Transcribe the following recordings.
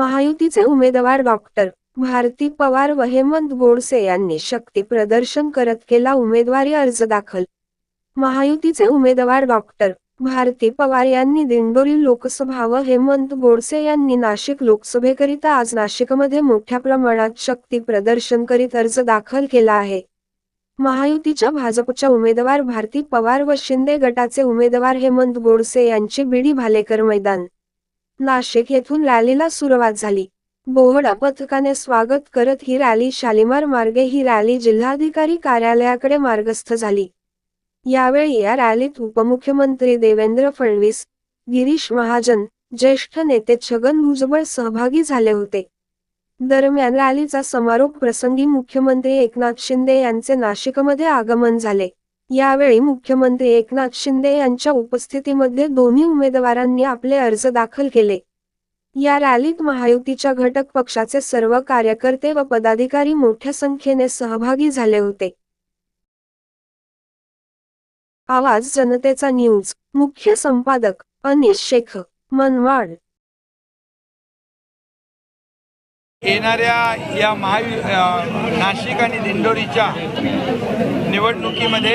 महायुतीचे उमेदवार डॉक्टर भारती पवार व हेमंत गोडसे यांनी शक्ती प्रदर्शन करत केला उमेदवारी अर्ज दाखल. महायुतीचे उमेदवार डॉक्टर भारती पवार यांनी दिंडोरी लोकसभा व हेमंत गोडसे यांनी नाशिक लोकसभेकरिता आज नाशिकमध्ये मोठ्या प्रमाणात शक्ती प्रदर्शन करीत अर्ज दाखल केला आहे. महायुतीच्या भाजपच्या उमेदवार भारती पवार व शिंदे गटाचे उमेदवार हेमंत गोडसे यांची बीडी भालेकर मैदान. नाशिक येथून रॅलीला सुरुवात झाली. बोहडा पथकाने स्वागत करत ही रॅली शालिमार मार्गे ही रॅली जिल्हाधिकारी कार्यालयाकडे मार्गस्थ झाली. यावेळी या रॅलीत उपमुख्यमंत्री देवेंद्र फडणवीस गिरीश महाजन ज्येष्ठ नेते छगन भुजबळ सहभागी झाले होते. दरम्यान रॅलीचा समारोप प्रसंगी मुख्यमंत्री एकनाथ शिंदे यांचे नाशिकमध्ये आगमन झाले. यावेळी मुख्यमंत्री एकनाथ शिंदे यांच्या उपस्थितीमध्ये दोन्ही उमेदवारांनी आपले अर्ज दाखल केले. या रॅलीत महायुतीच्या घटक पक्षाचे सर्व कार्यकर्ते व पदाधिकारी मोठ्या संख्येने सहभागी झाले होते. आवाज जनतेचा न्यूज. मुख्य संपादक अनिश शेख मनवाड. येणाऱ्या या महावि नाशिक आणि दिंडोरीच्या निवडणुकीमध्ये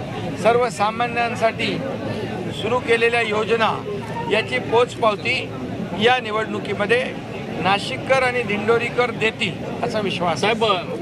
सर्वसामान्यांसाठी सुरू केलेल्या योजना याची पोचपावती या निवडणुकीमध्ये नाशिककर आणि दिंडोरीकर देतील असा विश्वास आहे. साहेब